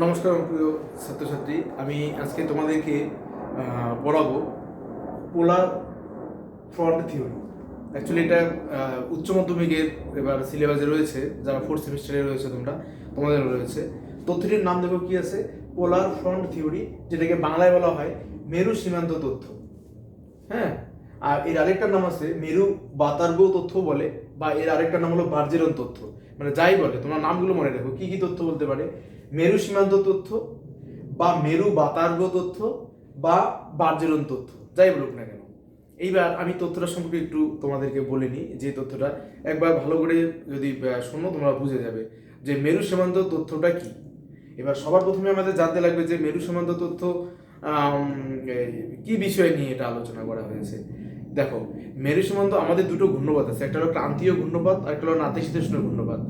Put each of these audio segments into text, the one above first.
নমস্কার, প্রিয় ছাত্রছাত্রী। আমি আজকে তোমাদেরকে পড়াবো পোলার ফ্রন্ট থিওরি। অ্যাকচুয়ালি এটা উচ্চ মাধ্যমিকের এবার সিলেবাসে রয়েছে, যারা ফোর্থ সেমিস্টারে রয়েছে তোমরা, তোমাদের রয়েছে। তথ্যটির নাম দেখো কি আছে? পোলার ফ্রন্ট থিওরি, যেটাকে বাংলায় বলা হয় মেরু সীমান্ত তথ্য। হ্যাঁ? আর এর আরেকটা নাম আছে মেরু বাতার্গ তথ্য বলে, বা এর আরেকটা নাম হলো বার্জেরন তথ্য। মানে যাই বলে, তোমরা নামগুলো মনে রাখো, কি কি তথ্য বলতে পারে? মেরু সীমান্ত তথ্য বা মেরু বাতার্গ তথ্য বা বার্জেরন তথ্য, যাই বলুক না কেন। এইবার আমি তথ্যটা সম্পর্কে একটু তোমাদেরকে বলে নিই, যে তথ্যটা একবার ভালো করে যদি শোনো, তোমরা বুঝে যাবে যে মেরু সীমান্ত তথ্যটা কি। এবার সবার প্রথমে আমাদের জানতে লাগবে যে মেরু সীমান্ত তথ্য কি বিষয় নিয়ে এটা আলোচনা করা হয়েছে। দেখো মেরু সীমান্ত আমাদের দুটো ঘূর্ণপাত আছে, একটা হলো ক্রান্তীয় ঘূর্ণপাত আর একটা হলো নাতিশীতোষ্ণ ঘূর্ণপাত।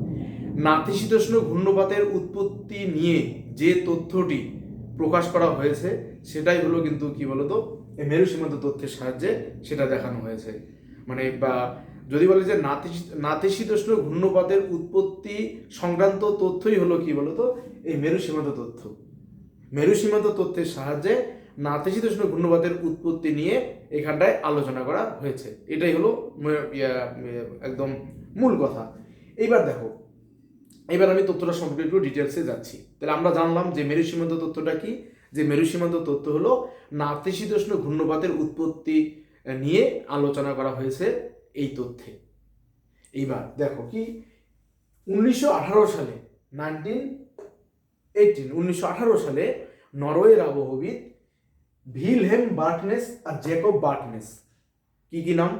নাতিশীতোষ্ণ ঘূর্ণপাতের উৎপত্তি নিয়ে যে তথ্যটি প্রকাশ করা হয়েছে, সেটাই হলো কিন্তু কি বলতো, এই মেরু সীমান্ত তথ্যের সাহায্যে সেটা দেখানো হয়েছে। মানে বা যদি বলে যে নাতিশী- নাতিশীতোষ্ণ ঘূর্ণপাতের উৎপত্তি সংক্রান্ত তথ্যই হলো কি বলতো, এই মেরু সীমান্ত তথ্য। মেরু সীমান্ত তথ্যের সাহায্যে নাতিশীতোষ্ণ ঘূর্ণপাতের উৎপত্তি নিয়ে এখানটায় আলোচনা করা হয়েছে। এটাই হলো একদম মূল কথা। এইবার দেখো এবার আমি তথ্যটা সম্পর্কে একটু ডিটেলসে যাচ্ছি। তাহলে আমরা জানলাম যে মেরু সীমান্ত তথ্যটা কি? যে মেরু সীমান্ত তথ্য হলো নাতিশীতোষ্ণ ঘূর্ণপাতের উৎপত্তি নিয়ে আলোচনা করা হয়েছে এই তথ্যে। এইবার দেখো কি, উনিশশো আঠারো সালে নাইনটিন এইটিন উনিশশো আঠারো সালে নরওয়ের আবহবিদ ভিলহেম বার্টনেস আর জ্যাকব বার্টনেস। কি কি নাম?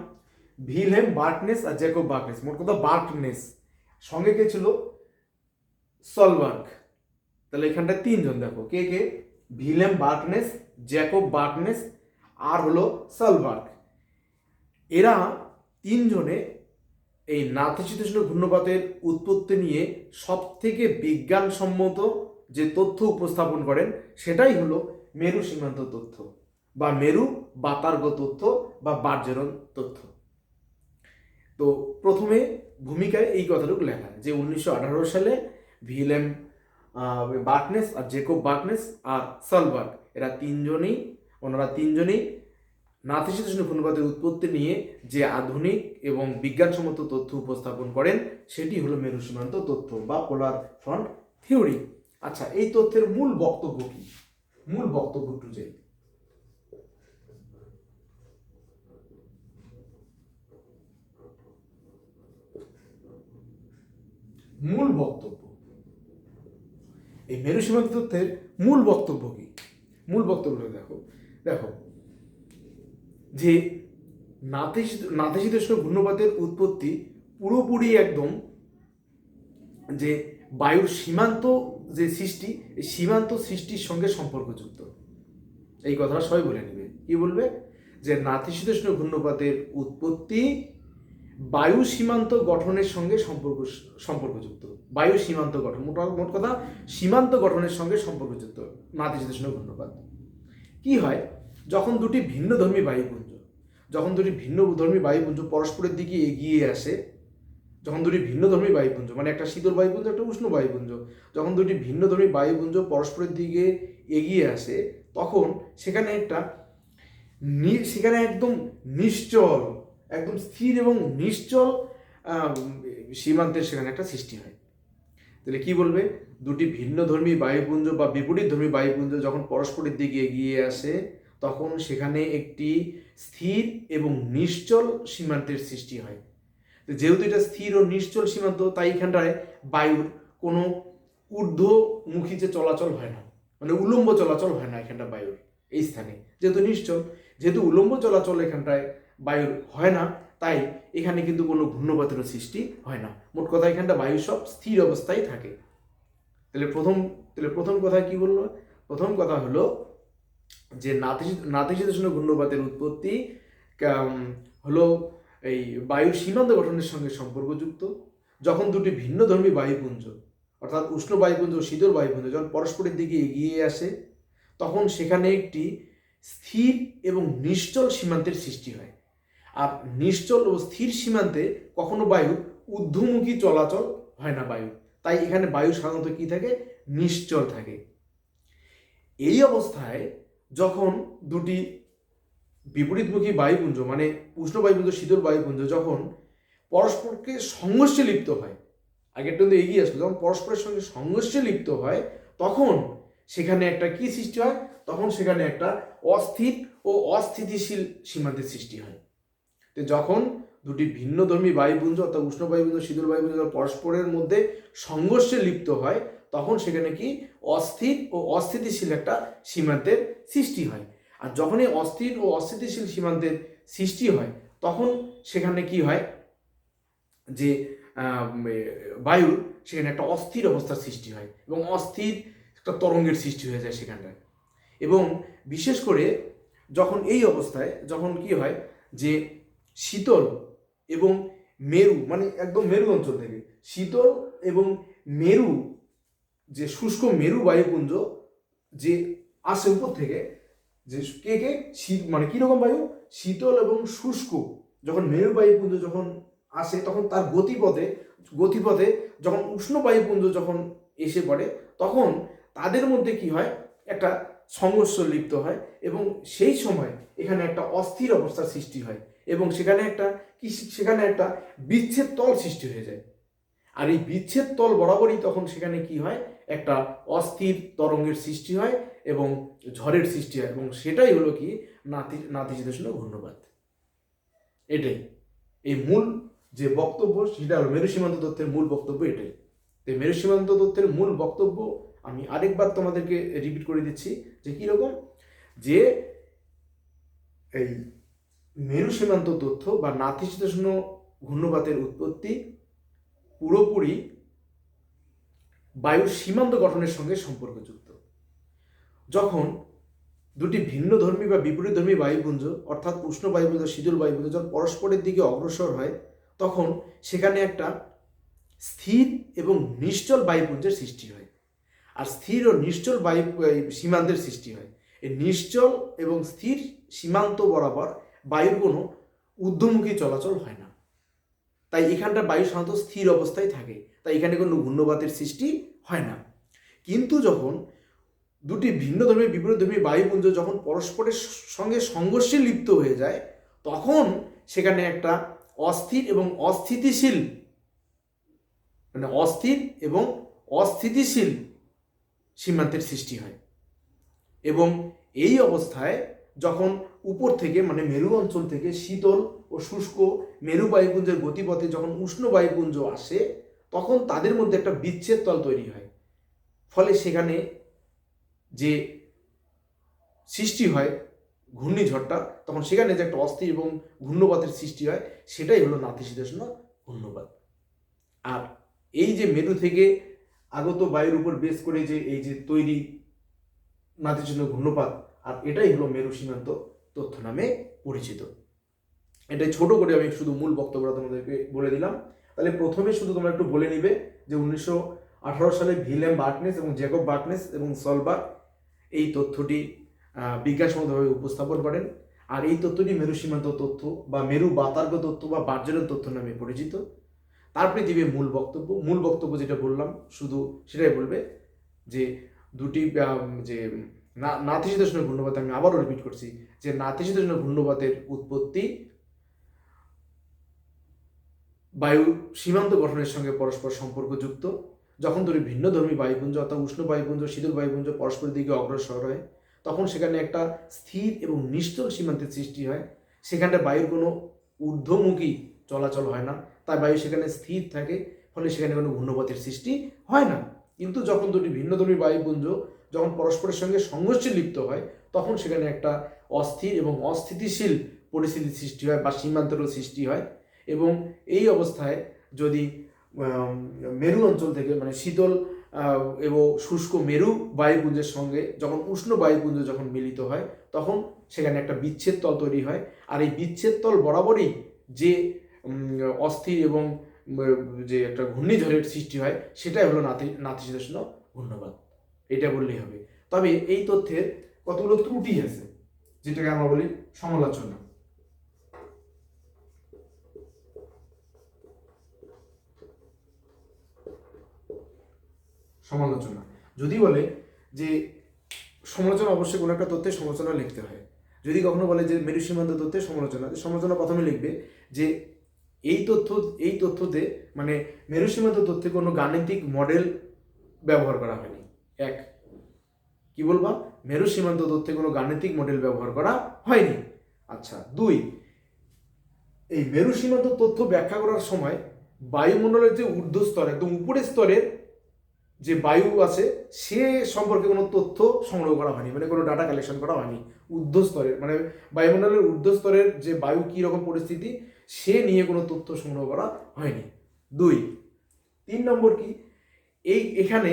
ভিলহেম বার্টনেস আর জ্যাকব বার্টনেস। মোট কথা বার্টনেস। সঙ্গে কে ছিল? সলবার্গ। তাহলে এখানটায় তিনজন দেখো। কে কে? ভিলেম বার্টনেস, জ্যাকব বার্টনেস আর হলো সলবার্গ। এরা তিনজনে এই নাতিশীতোষ্ণ ঘূর্ণপাতের উৎপত্তি নিয়ে সব থেকে বিজ্ঞানসম্মত যে তথ্য উপস্থাপন করেন, সেটাই হলো মেরু সীমান্ত তথ্য বা মেরু বাতার্গ তথ্য বা বার্জেরন তথ্য। তো প্রথমে ভূমিকায় এই কথাটুকু লেখা যে উনিশশো আঠারো সালে ভিলেম বার্কনেস আর জেকব বার্কনেস আর সলবার্গ। এরা তিনজনই, ওনারা তিনজনই নাতিশীতোষ্ণ ঘূর্ণপাতের উৎপত্তি নিয়ে যে আধুনিক এবং বিজ্ঞানসম্মত তথ্য উপস্থাপন করেন, সেটি হলো মেরু সীমান্ত তথ্য বা পোলার ফ্রন্ট থিওরি। আচ্ছা এই তথ্যের মূল বক্তব্য কি? মূল বক্তব্য একটু যে মূল বক্তব্য। এই মেরু সীমান্ত তথ্যের মূল বক্তব্য কি? মূল বক্তব্যটা দেখো দেখো, যে নাতিশীত, নাতিশীতোষ্ণ ঘূর্ণপাতের উৎপত্তি পুরোপুরি একদম যে বায়ুর সীমান্ত যে সৃষ্টি, এই সীমান্ত সৃষ্টির সঙ্গে সম্পর্কযুক্ত। এই কথাটা সবাই বলে নেবে। কি বলবে? যে নাতিশীতোষ্ণ ঘূর্ণপাতের উৎপত্তি বায়ু সীমান্ত গঠনের সঙ্গে সম্পর্ক, সম্পর্কযুক্ত। বায়ু সীমান্ত গঠন, মোট মোট কথা, সীমান্ত গঠনের সঙ্গে সম্পর্কযুক্ত। নাতিশীতোষ্ণ ঘূর্ণপাত কি হয়? যখন দুটি ভিন্ন ধর্মী বায়ুপুঞ্জ, যখন দুটি ভিন্ন ধর্মী বায়ুপুঞ্জ পরস্পরের দিকে এগিয়ে আসে, যখন দুটি ভিন্ন ধর্মী বায়ুপুঞ্জ মানে একটা শীতল বায়ুপুঞ্জ, একটা উষ্ণ বায়ুপুঞ্জ, যখন দুটি ভিন্ন ধর্মী বায়ুপুঞ্জ পরস্পরের দিকে এগিয়ে আসে, তখন সেখানে একটা সেখানে একদম নিশ্চল একদম স্থির এবং নিশ্চল সীমান্তের সেখানে একটা সৃষ্টি হয়। তাহলে কি বলবে? দুটি ভিন্ন ধর্মী বায়ুপুঞ্জ বা বিপরীত ধর্মী বায়ুপুঞ্জ যখন পরস্পরের দিকে এগিয়ে আসে, তখন সেখানে একটি স্থির এবং নিশ্চল সীমান্তের সৃষ্টি হয়। যেহেতু এটা স্থির ও নিশ্চল সীমান্ত, তাই এখানটায় বায়ুর কোনো ঊর্ধ্বমুখী যে চলাচল হয় না মানে উলম্ব চলাচল হয় না এখানটা বায়ুর, এই স্থানে। যেহেতু নিশ্চল, যেহেতু উলম্ব চলাচল এখানটায় বায়ুর হয় না, তাই এখানে কিন্তু কোনো ঘূর্ণপাতেরও সৃষ্টি হয় না। মোট কথা এখানটা বায়ু সব স্থির অবস্থায় থাকে। তাহলে প্রথম তাহলে প্রথম কথা কি বলল? প্রথম কথা হলো যে নাতিশীত, নাতিশীতোষ্ণ ঘূর্ণপাতের উৎপত্তি হলো এই বায়ুর সীমান্ত গঠনের সঙ্গে সম্পর্কযুক্ত। যখন দুটি ভিন্ন ধর্মী বায়ুপুঞ্জ, অর্থাৎ উষ্ণ বায়ুপুঞ্জ ও শীতল বায়ুপুঞ্জ যখন পরস্পরের দিকে এগিয়ে আসে, তখন সেখানে একটি স্থির এবং নিশ্চল সীমান্তের সৃষ্টি হয়। আর নিশ্চল ও স্থির সীমান্তে কখনো বায়ু ঊর্ধ্বমুখী চলাচল হয় না বায়ু। তাই এখানে বায়ু সাধারণত কি থাকে? নিশ্চল থাকে। এই অবস্থায় যখন দুটি বিপরীতমুখী বায়ুপুঞ্জ মানে উষ্ণ বায়ুপুঞ্জ, শীতল বায়ুপুঞ্জ যখন পরস্পরকে সংঘর্ষে লিপ্ত হয় আগেরটা কিন্তু এগিয়ে আসলো, যখন পরস্পরের সঙ্গে সংঘর্ষে লিপ্ত হয়, তখন সেখানে একটা কি সৃষ্টি হয়? তখন সেখানে একটা অস্থির ও অস্থিতিশীল সীমান্তের সৃষ্টি হয়। তো যখন দুটি ভিন্ন ধর্মী বায়ুপুঞ্জ অর্থাৎ উষ্ণ বায়ুপুঞ্জ, শীতল বায়ুপুঞ্জ পরস্পরের মধ্যে সংঘর্ষে লিপ্ত হয়, তখন সেখানে কি অস্থির ও অস্থিতিশীল একটা সীমান্তের সৃষ্টি হয়। আর যখন এই অস্থির ও অস্থিতিশীল সীমান্তের সৃষ্টি হয়, তখন সেখানে কি হয়? যে বায়ুর সেখানে একটা অস্থির অবস্থার সৃষ্টি হয় এবং অস্থির একটা তরঙ্গের সৃষ্টি হয়ে যায় সেখানটায়। এবং বিশেষ করে যখন এই অবস্থায়, যখন কি হয় যে শীতল এবং মেরু মানে একদম মেরু অঞ্চল থেকে। শীতল এবং মেরু, যে শুষ্ক মেরু বায়ুপুঞ্জ, যে আসে উপর থেকে, যে কে কে? শীত মানে কীরকম বায়ু? শীতল এবং শুষ্ক। যখন মেরু বায়ুপুঞ্জ যখন আসে, তখন তার গতিপথে গতিপথে যখন উষ্ণ বায়ুপুঞ্জ যখন এসে পড়ে, তখন তাদের মধ্যে কি হয়? একটা সংঘর্ষ লিপ্ত হয় এবং সেই সময় এখানে একটা অস্থির অবস্থার সৃষ্টি হয়। এবং সেখানে একটা কি সেখানে একটা বিচ্ছেদ তল সৃষ্টি হয়ে যায়। আর এই বিচ্ছেদ তল বরাবরই তখন সেখানে কি হয়? একটা অস্থির তরঙ্গের সৃষ্টি হয় এবং ঝড়ের সৃষ্টি হয় এবং সেটাই হলো কি? নাতি নাতিশীতোষ্ণ ঘূর্ণপাত। এটাই। এই মূল যে বক্তব্য সেটা হলো মেরু সীমান্ত তত্ত্বের মূল বক্তব্য এটাই। তো মেরু সীমান্ত তত্ত্বের মূল বক্তব্য আমি আরেকবার তোমাদেরকে রিপিট করে দিচ্ছি যে কীরকম? যে এই মেরু সীমান্ত তথ্য বা নাতিশীতোষ্ণ ঘূর্ণপাতের উৎপত্তি পুরোপুরি বায়ুর সীমান্ত গঠনের সঙ্গে সম্পর্কযুক্ত। যখন দুটি ভিন্ন ধর্মী বা বিপরীত ধর্মী বায়ুপুঞ্জ, অর্থাৎ উষ্ণ বায়ুপুঞ্জ শীতল বায়ুপুঞ্জ যখন পরস্পরের দিকে অগ্রসর হয়, তখন সেখানে একটা স্থির এবং নিশ্চল বায়ুপুঞ্জের সৃষ্টি হয়। আর স্থির ও নিশ্চল বায়ু সীমান্তের সৃষ্টি হয়। এই নিশ্চল এবং স্থির সীমান্ত বরাবর বায়ুর কোনো ঊর্ধ্বমুখী চলাচল হয় না। তাই এখানটা বায়ু সাধারণত স্থির অবস্থায় থাকে, তাই এখানে কোনো ঘূর্ণপাতের সৃষ্টি হয় না। কিন্তু যখন দুটি ভিন্ন ধর্মী, বিপরীত ধর্মী বায়ুপুঞ্জ যখন পরস্পরের সঙ্গে সংঘর্ষে লিপ্ত হয়ে যায়, তখন সেখানে একটা অস্থির এবং অস্থিতিশীল মানে অস্থির এবং অস্থিতিশীল সীমান্তের সৃষ্টি হয়। এবং এই অবস্থায় যখন উপর থেকে মানে মেরু অঞ্চল থেকে শীতল ও শুষ্ক মেরু বায়ুপুঞ্জের গতিপথে যখন উষ্ণ বায়ুপুঞ্জ আসে, তখন তাদের মধ্যে একটা বিচ্ছেদ তল তৈরি হয়। ফলে সেখানে যে সৃষ্টি হয় ঘূর্ণিঝড়টা, তখন সেখানে যে একটা অস্থির এবং ঘূর্ণপাতের সৃষ্টি হয়, সেটাই হলো নাতিশীতোষ্ণ ঘূর্ণপাত। আর এই যে মেরু থেকে আগত বায়ুর উপর বেস করে যে এই যে তৈরি নাতিশীতোষ্ণ ঘূর্ণপাত, আর এটাই হলো মেরু সীমান্ত তথ্য নামে পরিচিত। এটাই ছোট করে আমি শুধু মূল বক্তব্যটা তোমাদেরকে বলে দিলাম। তাহলে প্রথমে শুধু তোমরা একটু বলে নিবে যে উনিশশো আঠারো সালে ভিলেম বার্টনেস এবং জ্যাকব বার্টনেস এবং সলবার এই তথ্যটি বিজ্ঞানসম্মতভাবে উপস্থাপন করেন। আর এই তথ্যটি মেরু সীমান্ত তথ্য বা মেরু বাতার্গ তথ্য বা বার্জেনের তথ্য নামে পরিচিত। তারপরে দিবে মূল বক্তব্য মূল বক্তব্য যেটা বললাম, শুধু সেটাই বলবে যে দুটি যে না- নাতিশীতোষ্ণ ঘূর্ণপাত আমি আবারও রিপিট করছি যে নাতিশীতোষ্ণ ঘূর্ণপাতের উৎপত্তি বায়ু সীমান্ত গঠনের সঙ্গে পরস্পর সম্পর্কযুক্ত। যখন দুটি ভিন্ন ধর্মী বায়ুপুঞ্জ অর্থাৎ উষ্ণ বায়ুপুঞ্জ শীতল বায়ুপুঞ্জ পরস্পরের দিকে অগ্রসর হয়, তখন সেখানে একটা স্থির এবং নিশ্চল সীমান্তের সৃষ্টি হয়। সেখানটা বায়ুর কোনো ঊর্ধ্বমুখী চলাচল হয় না, তাই বায়ু সেখানে স্থির থাকে, ফলে সেখানে কোনো ঘূর্ণপাতের সৃষ্টি হয় না। কিন্তু যখন দুটি ভিন্ন ধর্মী বায়ুপুঞ্জ যখন পরস্পরের সঙ্গে সংঘর্ষে লিপ্ত হয়, তখন সেখানে একটা অস্থির এবং অস্থিতিশীল পরিস্থিতির সৃষ্টি হয় বা সীমান্তেরও সৃষ্টি হয় এবং এই অবস্থায় যদি মেরু অঞ্চল থেকে মানে শীতল এবং শুষ্ক মেরু বায়ুপুঞ্জের সঙ্গে যখন উষ্ণ বায়ুপুঞ্জ যখন মিলিত হয়, তখন সেখানে একটা বিচ্ছেদ তল তৈরি হয়। আর এই বিচ্ছেদ তল বরাবরই যে অস্থির এবং যে একটা ঘূর্ণিঝড়ের সৃষ্টি হয়, সেটাই হলো নাতি, নাতিশীতোষ্ণ ঘূর্ণপাত এটা বললেই হবে। তবে এই তথ্যের কতগুলো ত্রুটি আছে, যেটাকে আমরা বলি সমালোচনা। সমালোচনা। যদি বলে যে সমালোচনা অবশ্যই কোনো একটা তথ্যের সমালোচনা লিখতে হয়। যদি কখনো বলে যে মেরু সীমান্ত তথ্যের সমালোচনা সমালোচনা প্রথমে লিখবে যে এই তথ্য, এই তথ্যতে মানে মেরু সীমান্ত তথ্যে কোনো গাণিতিক মডেল ব্যবহার করা হয়নি। এক, কি বলবা? মেরু সীমান্ত তথ্যে কোনো গাণিতিক মডেল ব্যবহার করা হয়নি। আচ্ছা দুই, এই মেরু সীমান্ত তথ্য ব্যাখ্যা করার সময় বায়ুমণ্ডলের যে ঊর্ধ্ব স্তর, একদম উপরের স্তরের যে বায়ু আছে, সে সম্পর্কে কোনো তথ্য সংগ্রহ করা হয়নি মানে কোনো ডাটা কালেকশন করা হয়নি। ঊর্ধ্ব স্তরের মানে বায়ুমণ্ডলের ঊর্ধ্ব স্তরের যে বায়ু কী রকম পরিস্থিতি, সে নিয়ে কোনো তথ্য সংগ্রহ করা হয়নি। দুই, তিন নম্বর কি? এই, এখানে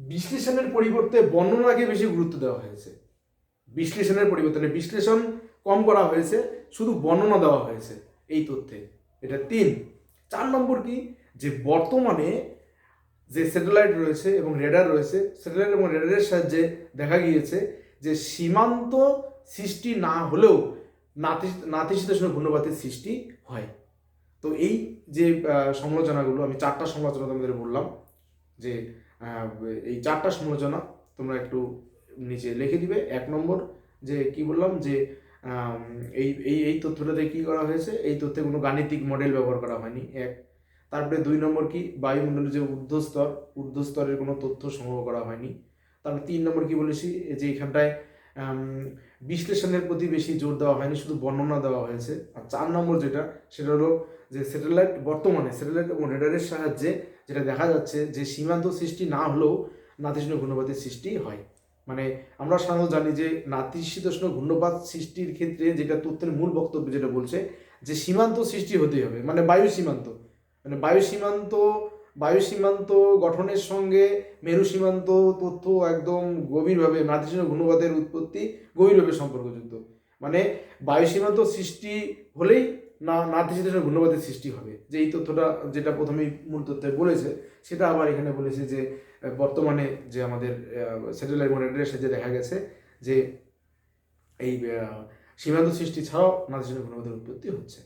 বিশ্লেষণের পরিবর্তে বর্ণনাকে বেশি গুরুত্ব দেওয়া হয়েছে। বিশ্লেষণের পরিবর্তনে বিশ্লেষণ কম করা হয়েছে, শুধু বর্ণনা দেওয়া হয়েছে এই তথ্যে। এটা তিন। চার নম্বর কি? যে বর্তমানে যে স্যাটেলাইট রয়েছে এবং রেডার রয়েছে, স্যাটেলাইট এবং রেডারের সাহায্যে দেখা গিয়েছে যে সীমান্ত সৃষ্টি না হলেও নাতি নাতিশীতোষ্ণ ঘূর্ণবাতের সৃষ্টি হয়। তো এই যে সমালোচনাগুলো, আমি চারটা সমালোচনা তোমাদের বললাম যে এই চারটা সমালোচনা তোমরা একটু নিচে লিখে দিবে। এক নম্বর যে কি বললাম যে এই এই এই তথ্যটাতে কী করা হয়েছে? এই তথ্যে কোনো গাণিতিক মডেল ব্যবহার করা হয়নি। এক। তারপরে দুই নম্বর কি? বায়ুমণ্ডলের যে ঊর্ধ্বস্তর ঊর্ধ্বস্তরের কোনো তথ্য সংগ্রহ করা হয়নি। তারপরে তিন নম্বর কি বলেছি? যে এখানটায় বিশ্লেষণের প্রতি বেশি জোর দেওয়া হয়নি, শুধু বর্ণনা দেওয়া হয়েছে। আর চার নম্বর যেটা, সেটা হলো যে স্যাটেলাইট বর্তমানে স্যাটেলাইট এবং রেডারের সাহায্যে যেটা দেখা যাচ্ছে যে সীমান্ত সৃষ্টি না হলেও নাতিশীতোষ্ণ ঘূর্ণপাতের সৃষ্টি হয়। মানে আমরা সাধারণত জানি যে নাতিশীতোষ্ণ ঘূর্ণপাত সৃষ্টির ক্ষেত্রে যেটা তথ্যের মূল বক্তব্য যেটা বলছে যে সীমান্ত সৃষ্টি হতেই হবে মানে বায়ু সীমান্ত। মানে বায়ু সীমান্ত বায়ু সীমান্ত গঠনের সঙ্গে মেরু সীমান্ত তথ্য একদম গভীরভাবে নাতিশীতোষ্ণ ঘূর্ণপাতের উৎপত্তি গভীরভাবে সম্পর্কযুক্ত। মানে বায়ু সীমান্ত সৃষ্টি হলেই না নাতিশীতোষ্ণ ঘূর্ণপাতের সৃষ্টি হবে। যে এই তথ্যটা যেটা প্রথমেই মূল তথ্যে বলেছে, সেটা আবার এখানে বলেছে যে, বর্তমানে যে আমাদের স্যাটেলাইট মনিটরের সাথে দেখা গেছে যে এই সীমান্ত সৃষ্টি ছাড়াও নাতিশীতোষ্ণ ঘূর্ণপাতের উৎপত্তি হচ্ছে।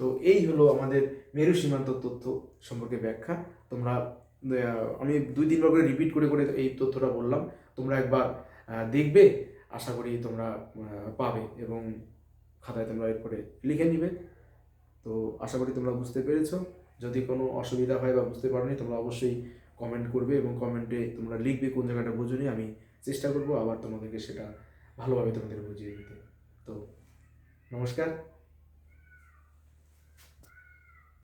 তো এই হলো আমাদের মেরু সীমান্ত তথ্য সম্পর্কে ব্যাখ্যা। তোমরা আমি দুই, তিনবার করে রিপিট করে করে এই তথ্যটা বললাম। তোমরা একবার দেখবে, আশা করি তোমরা পাবে এবং খাতায় তোমরা এরপরে লিখে নিবে। তো আশা করি তোমরা বুঝতে পেরেছ। যদি কোনো অসুবিধা হয় বা বুঝতে পারোনি, তোমরা অবশ্যই কমেন্ট করবে এবং কমেন্টে তোমরা লিখবে কোন জায়গাটা বুঝুনি আমি চেষ্টা করব আবার তোমাদেরকে সেটা ভালোভাবে তোমাদের বুঝিয়ে দিতে। তো নমস্কার।